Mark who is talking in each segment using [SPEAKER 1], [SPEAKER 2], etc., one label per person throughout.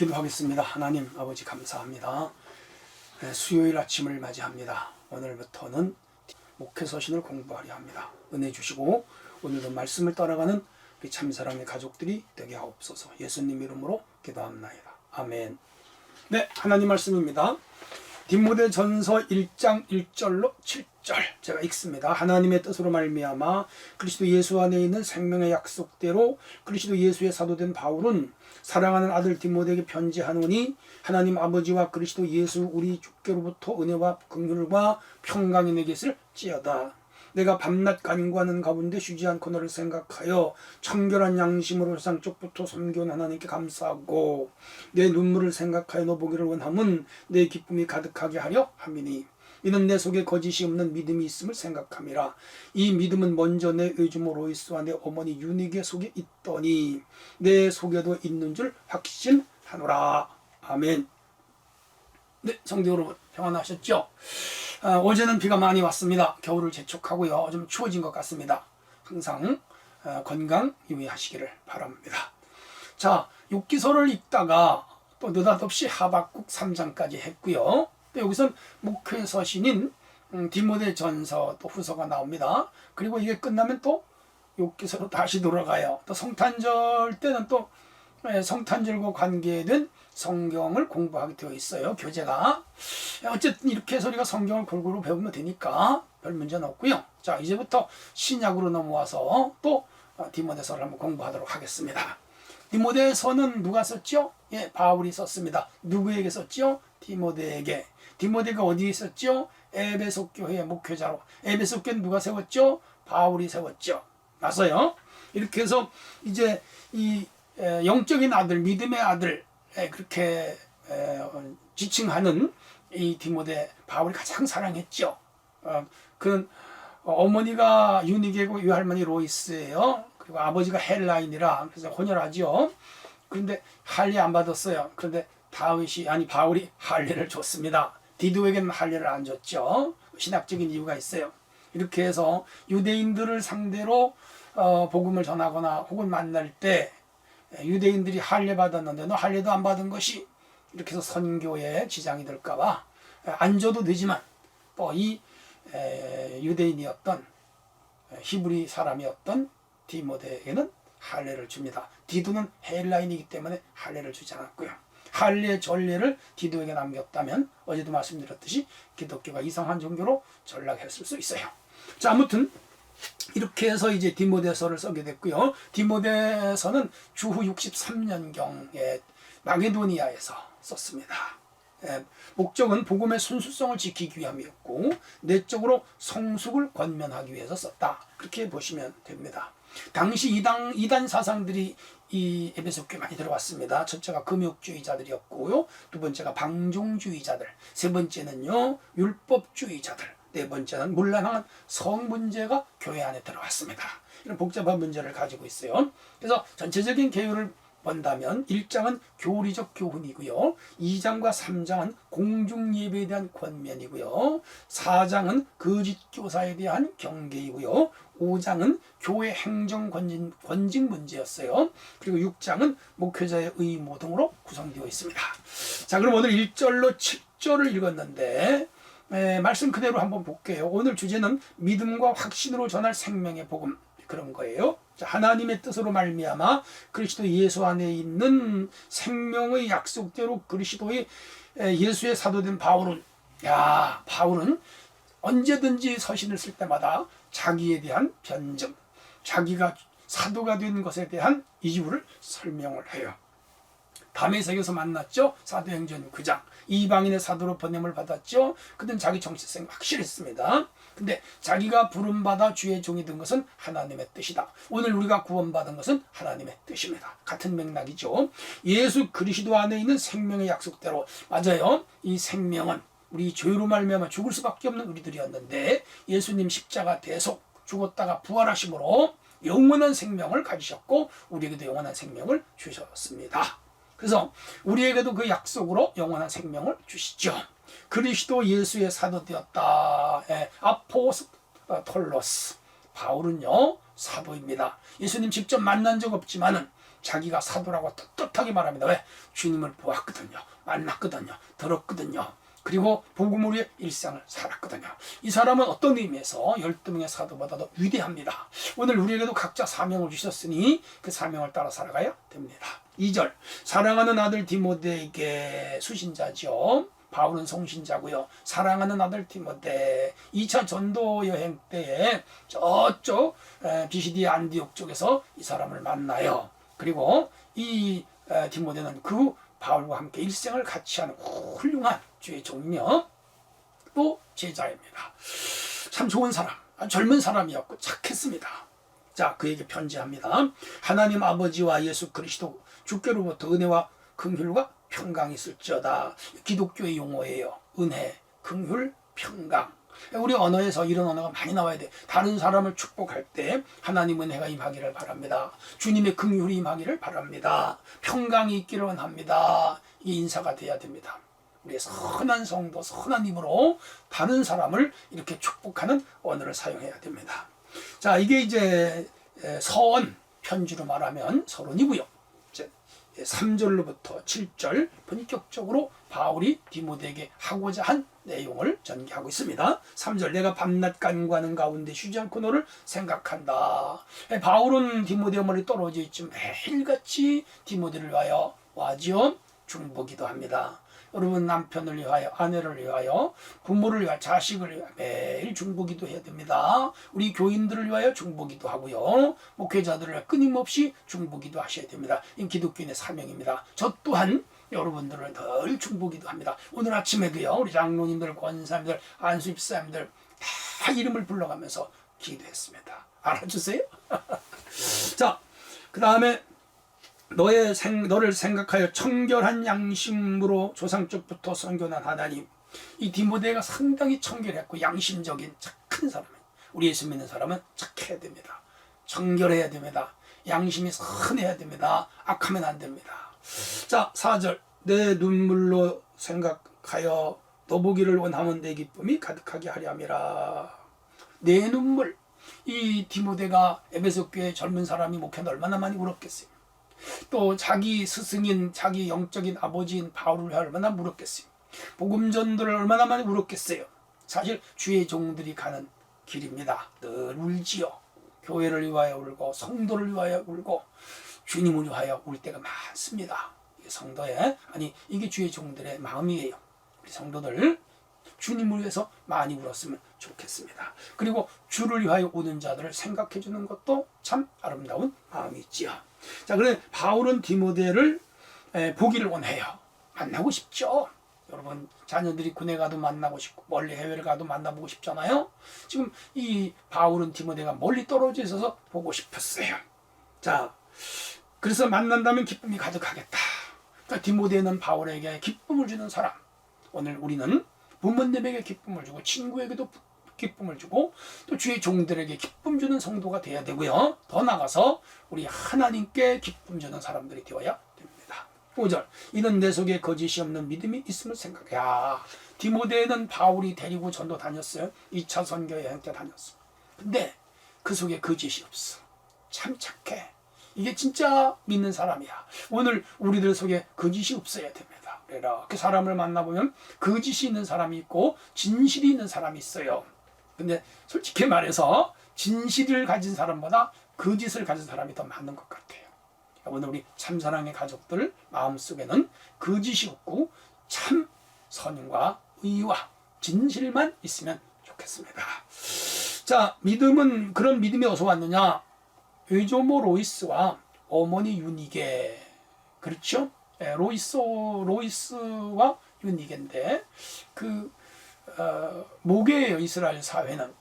[SPEAKER 1] 네, 기도하겠습니다. 하나님 아버지 감사합니다. 네, 수요일 아침을 맞이합니다. 오늘부터는 목회 서신을 공부하려 합니다. 은혜 주시고 오늘도 말씀을 따라가는 우리 참사랑의 가족들이 되게 하옵소서. 예수님 이름으로 기도합나이다. 아멘. 네, 하나님 말씀입니다. 디모데 전서 1장 1절로 7절 제가 읽습니다. 하나님의 뜻으로 말미암아 그리스도 예수 안에 있는 생명의 약속대로 그리스도 예수의 사도된 바울은 사랑하는 아들 디모데에게 편지하노니 하나님 아버지와 그리스도 예수 우리 주께로부터 은혜와 긍휼과 평강이 내게 있을지어다. 내가 밤낮 간구하는 가운데 쉬지 않고 너를 생각하여 청결한 양심으로 세상 쪽부터 섬겨온 하나님께 감사하고 내 눈물을 생각하여 너 보기를 원함은 내 기쁨이 가득하게 하려 함이니 이는 내 속에 거짓이 없는 믿음이 있음을 생각함이라. 이 믿음은 먼저 내 의주모 로이스와 내 어머니 유니게 속에 있더니 내 속에도 있는 줄 확신하노라. 아멘. 네 성도 여러분 평안하셨죠? 아, 어제는 비가 많이 왔습니다. 겨울을 재촉하고요. 좀 추워진 것 같습니다. 항상 아, 건강 유의하시기를 바랍니다. 자, 육기서를 읽다가 또 느닷없이 하박국 3장까지 했고요. 또 여기선 목회 서신인 음, 디모데 전서 또 후서가 나옵니다. 그리고 이게 끝나면 또 욕기서로 다시 돌아가요. 또 성탄절 때는 또 예, 성탄절과 관계된 성경을 공부하게 되어 있어요. 교재가. 어쨌든 이렇게 해서 우리가 성경을 골고루 배우면 되니까 별 문제는 없고요. 자, 이제부터 신약으로 넘어와서 또 어, 디모데서를 한번 공부하도록 하겠습니다. 디모데서는 누가 썼죠? 예, 바울이 썼습니다. 누구에게 썼죠? 디모데에게. 디모데가 어디에 있었죠? 에베소 교회의 목회자로. 에베소 교회는 누가 세웠죠? 바울이 세웠죠. 맞아요. 이렇게 해서 이제 이 영적인 아들, 믿음의 아들 그렇게 지칭하는 이 디모데 바울이 가장 사랑했죠. 어, 그는 어머니가 유니게고 유할머니 로이스예요. 그리고 아버지가 헬라인이라 그래서 혼혈하죠. 그런데 할례 안 받았어요. 그런데 다윗이 아니 바울이 할례를 줬습니다. 디도에게는 할례를 안 줬죠. 신학적인 이유가 있어요. 이렇게 해서 유대인들을 상대로 어, 복음을 전하거나 혹은 만날 때 유대인들이 할례 받았는데 너 할례도 안 받은 것이 이렇게 해서 선교에 지장이 될까봐 안 줘도 되지만 또 이 유대인이었던 히브리 사람이었던 디모데에게는 할례를 줍니다. 디도는 헬라인이기 때문에 할례를 주지 않았고요. 할례 전례를 디도에게 남겼다면 어제도 말씀드렸듯이 기독교가 이상한 종교로 전락했을 수 있어요. 자 아무튼 이렇게 해서 이제 디모데서를 쓰게 됐고요. 디모데서는 주후 63년경에 마게도니아에서 썼습니다. 예, 목적은 복음의 순수성을 지키기 위함이었고 내적으로 성숙을 권면하기 위해서 썼다. 그렇게 보시면 됩니다. 당시 이단, 이단 사상들이 이 에베소 교회 많이 들어왔습니다. 첫째가 금욕주의자들이었고요. 두 번째가 방종주의자들. 세 번째는요, 율법주의자들. 네 번째는 물란한 성 문제가 교회 안에 들어왔습니다. 이런 복잡한 문제를 가지고 있어요. 그래서 전체적인 개요를 본다면 1장은 교리적 교훈이고요. 2장과 3장은 공중 예배에 대한 권면이고요. 4장은 거짓 교사에 대한 경계이고요. 5장은 교회 행정 권진, 권직 문제였어요. 그리고 6장은 목회자의 의무 등으로 구성되어 있습니다. 자, 그럼 오늘 1절로 7절을 읽었는데 에, 말씀 그대로 한번 볼게요. 오늘 주제는 믿음과 확신으로 전할 생명의 복음 그런 거예요. 자, 하나님의 뜻으로 말미암아 그리스도 예수 안에 있는 생명의 약속대로 그리스도의 에, 예수의 사도된 바울은 야 바울은 언제든지 서신을 쓸 때마다 자기에 대한 변증, 자기가 사도가 된 것에 대한 이유를 설명을 해요. 담에색에서 만났죠. 사도행전 9장. 이방인의 사도로 번냄을 받았죠. 그는 자기 정체성이 확실했습니다. 근데 자기가 부름받아 주의 종이 된 것은 하나님의 뜻이다. 오늘 우리가 구원받은 것은 하나님의 뜻입니다. 같은 맥락이죠. 예수 그리스도 안에 있는 생명의 약속대로 맞아요. 이 생명은 우리 죄로 말미암아 죽을 수밖에 없는 우리들이었는데 예수님 십자가 대속 죽었다가 부활하심으로 영원한 생명을 가지셨고 우리에게도 영원한 생명을 주셨습니다. 그래서 우리에게도 그 약속으로 영원한 생명을 주시죠. 그리스도 예수의 사도 되었다. 예, 아포스톨로스 바울은요 사도입니다. 예수님 직접 만난 적 없지만은 자기가 사도라고 떳떳하게 말합니다. 왜? 주님을 보았거든요. 만났거든요. 들었거든요. 그리고 위해 일상을 살았거든요. 이 사람은 어떤 의미에서 12명의 사도보다도 위대합니다. 오늘 우리에게도 각자 사명을 주셨으니 그 사명을 따라 살아가야 됩니다. 2절 사랑하는 아들 디모데에게 수신자죠. 바울은 성신자고요. 사랑하는 아들 디모데 2차 전도 여행 때에 저쪽 에, 비시디 안디옥 쪽에서 이 사람을 만나요. 그리고 이 에, 디모데는 그 바울과 함께 일생을 같이 하는 훌륭한 주의 종이며 또 제자입니다. 참 좋은 사람, 젊은 사람이었고 착했습니다. 자, 그에게 편지합니다. 하나님 아버지와 예수 그리스도 주께로부터 은혜와 긍휼과 평강이 있을지어다. 기독교의 용어예요. 은혜, 긍휼, 평강. 우리 언어에서 이런 언어가 많이 나와야 돼. 다른 사람을 축복할 때 하나님 은혜가 임하기를 바랍니다. 주님의 긍휼이 임하기를 바랍니다. 평강이 있기를 원합니다. 이게 인사가 돼야 됩니다. 우리의 선한 성도, 선한 힘으로 다른 사람을 이렇게 축복하는 언어를 사용해야 됩니다. 자, 이게 이제 서원 편지로 말하면 서론이고요. 이제 3절로부터 7절 본격적으로 바울이 디모데에게 하고자 한 내용을 전개하고 있습니다. 3절 내가 밤낮 간구하는 가운데 쉬지 않고 너를 생각한다. 예, 바울은 디모데 머리 떨어져 있지만 매일같이 디모데를 위하여 와지어 중보기도 합니다. 여러분 남편을 위하여 아내를 위하여 부모를 위하여 자식을 위하여 매일 중보기도 해야 됩니다. 우리 교인들을 위하여 중보기도 하고요. 목회자들을 위하여 끊임없이 중보기도 하셔야 됩니다. 이 기독교인의 사명입니다. 저 또한 여러분들을 늘 중보기도 합니다. 오늘 아침에도요. 우리 장로님들, 권사님들, 안수집사님들 다 이름을 불러가면서 기도했습니다. 알아주세요? 자, 그 다음에 너의 생, 너를 생각하여 청결한 양심으로 조상적부터 선교한 하나님. 이 디모데가 상당히 청결했고 양심적인 착한 사람이에요. 우리 예수 믿는 사람은 착해야 됩니다. 청결해야 됩니다. 양심이 선해야 됩니다. 악하면 안 됩니다. 자, 4절. 내 눈물로 생각하여 너 보기를 원하면 내 기쁨이 가득하게 하려 함이라. 내 눈물. 이 디모데가 에베소 교회 젊은 사람이 목회는 얼마나 많이 울었겠어요. 또 자기 스승인 자기 영적인 아버지인 바울을 얼마나 물었겠어요. 복음 전도를 얼마나 많이 울었겠어요. 사실 주의 종들이 가는 길입니다. 늘 울지요. 교회를 위하여 울고 성도를 위하여 울고 주님을 위하여 울 때가 많습니다. 성도의 아니 이게 주의 종들의 마음이에요. 우리 성도들 주님을 위해서 많이 울었으면 좋겠습니다. 그리고 주를 위하여 오는 자들을 생각해 주는 것도 참 아름다운 마음이지요. 자, 그래 바울은 디모데를 에, 보기를 원해요. 만나고 싶죠. 여러분 자녀들이 군에 가도 만나고 싶고 멀리 해외를 가도 만나보고 싶잖아요. 지금 이 바울은 디모데가 멀리 떨어져 있어서 보고 싶었어요. 자, 그래서 만난다면 기쁨이 가득하겠다. 그러니까 디모데는 바울에게 기쁨을 주는 사람. 오늘 우리는 부모님에게 기쁨을 주고 친구에게도 기쁨을 주고 또 주의 종들에게 기쁨 주는 성도가 되어야 되고요. 더 나가서 우리 하나님께 기쁨 주는 사람들이 되어야 됩니다. 5절 이는 내 속에 거짓이 없는 믿음이 있음을 생각해. 야 디모데는 바울이 데리고 전도 다녔어요. 2차 선교 여행 때 다녔어. 근데 그 속에 거짓이 없어. 참 착해. 이게 진짜 믿는 사람이야. 오늘 우리들 속에 거짓이 없어야 됩니다. 이렇게 사람을 만나보면 거짓이 있는 사람이 있고 진실이 있는 사람이 있어요. 근데 솔직히 말해서 진실을 가진 사람보다 거짓을 가진 사람이 더 많은 것 같아요. 오늘 우리 참사랑의 가족들 마음속에는 거짓이 없고 참 선과 의와 진실만 있으면 좋겠습니다. 자, 믿음은 그런 믿음이 어디서 왔느냐? 외조모 로이스와 어머니 유니게 그렇죠? 예, 로이스 로이스와 유니게인데 그 어, 모계예요 이스라엘 사회는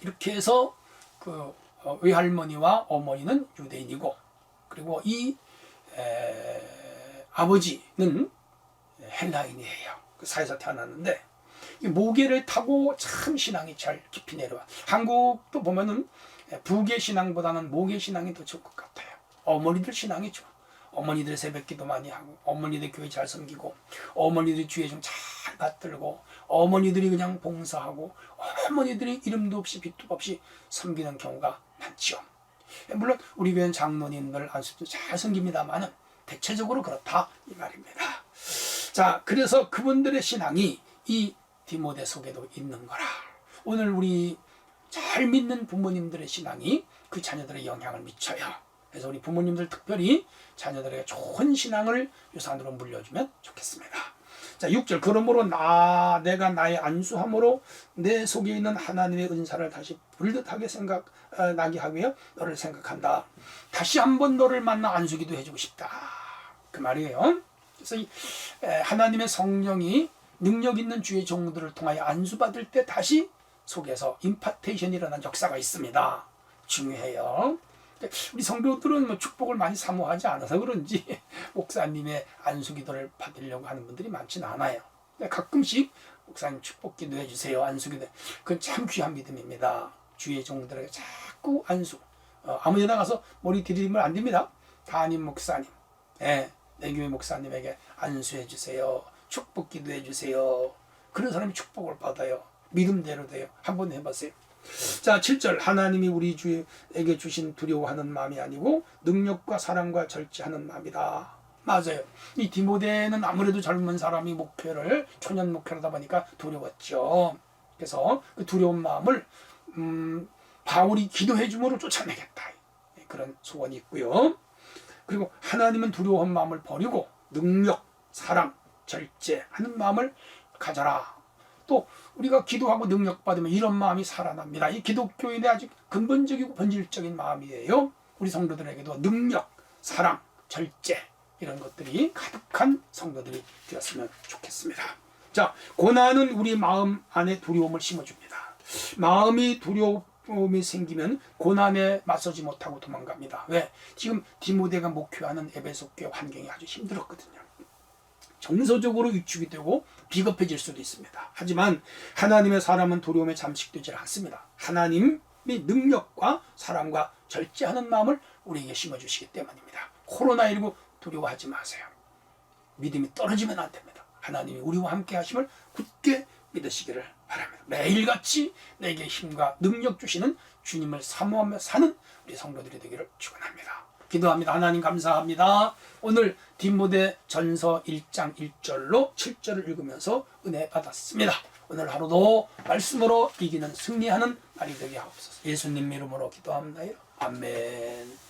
[SPEAKER 1] 이렇게 해서 그 어, 외할머니와 어머니는 유대인이고 그리고 이 에, 아버지는 헬라인이에요. 그 사회에서 태어났는데 이 모계를 타고 참 신앙이 잘 깊이 내려와. 한국도 보면은 부계 신앙보다는 모계 신앙이 더 좋을 것 같아요. 어머니들 신앙이 좋아. 어머니들 새벽기도 많이 하고 어머니들 교회 잘 섬기고 어머니들 주에 좀 잘 받들고 어머니들이 그냥 봉사하고 어머니들이 이름도 없이 빛도 없이 섬기는 경우가 많죠. 물론 우리 교회 장로님들 안수도 잘 섬깁니다만은 대체적으로 그렇다 이 말입니다. 자, 그래서 그분들의 신앙이 이 디모데 속에도 있는 거라. 오늘 우리 잘 믿는 부모님들의 신앙이 그 자녀들의 영향을 미쳐요. 그래서 우리 부모님들 특별히 자녀들에게 좋은 신앙을 유산으로 물려주면 좋겠습니다. 자, 6절. 그러므로 나, 내가 나의 안수함으로 내 속에 있는 하나님의 은사를 다시 불듯하게 생각나게 하며 너를 생각한다. 다시 한번 너를 만나 안수기도 해주고 싶다. 그 말이에요. 그래서 이 에, 하나님의 성령이 능력 있는 주의 종들을 통하여 안수받을 때 다시 속에서 임파테이션이 일어난 역사가 있습니다. 중요해요. 우리 성도들은 뭐 축복을 많이 사모하지 않아서 그런지 목사님의 안수기도를 받으려고 하는 분들이 많지는 않아요. 가끔씩 목사님 축복기도 해주세요. 안수기도. 그건 참 귀한 믿음입니다. 주의 종들에게 자꾸 안수. 어, 아무 데나 가서 머리 들이면 안 됩니다. 담임 목사님, 예, 내 교회 목사님에게 안수해 주세요. 축복 기도 해 주세요. 그런 사람이 축복을 받아요. 믿음대로 돼요. 한번 해보세요. 자, 7절. 하나님이 우리 주에게 주신 두려워하는 마음이 아니고 능력과 사랑과 절제하는 마음이다. 맞아요. 이 디모데는 아무래도 젊은 사람이 목표를 초년 목표로다 보니까 두려웠죠. 그래서 그 두려운 마음을 음, 바울이 기도해 줌으로 쫓아내겠다. 그런 소원이 있고요. 그리고 하나님은 두려운 마음을 버리고 능력, 사랑, 절제하는 마음을 가져라. 또 우리가 기도하고 능력 받으면 이런 마음이 살아납니다. 이 기독교인의 아주 근본적이고 본질적인 마음이에요. 우리 성도들에게도 능력, 사랑, 절제 이런 것들이 가득한 성도들이 되었으면 좋겠습니다. 자, 고난은 우리 마음 안에 두려움을 심어줍니다. 마음이 두려움이 생기면 고난에 맞서지 못하고 도망갑니다. 왜? 지금 디모데가 목표하는 에베소 교회 환경이 아주 힘들었거든요. 정서적으로 위축이 되고 비겁해질 수도 있습니다. 하지만 하나님의 사람은 두려움에 잠식되지 않습니다. 하나님의 능력과 사랑과 절제하는 마음을 우리에게 심어주시기 때문입니다. 코로나19 두려워하지 마세요. 믿음이 떨어지면 안 됩니다. 하나님이 우리와 함께 하심을 굳게 믿으시기를 바랍니다. 매일같이 내게 힘과 능력 주시는 주님을 사모하며 사는 우리 성도들이 되기를 축원합니다. 기도합니다. 하나님 감사합니다. 오늘 디모데 전서 1장 1절로 7절을 읽으면서 은혜 받았습니다. 오늘 하루도 말씀으로 이기는 승리하는 날이 되게 하옵소서. 예수님 이름으로 기도합니다. 아멘.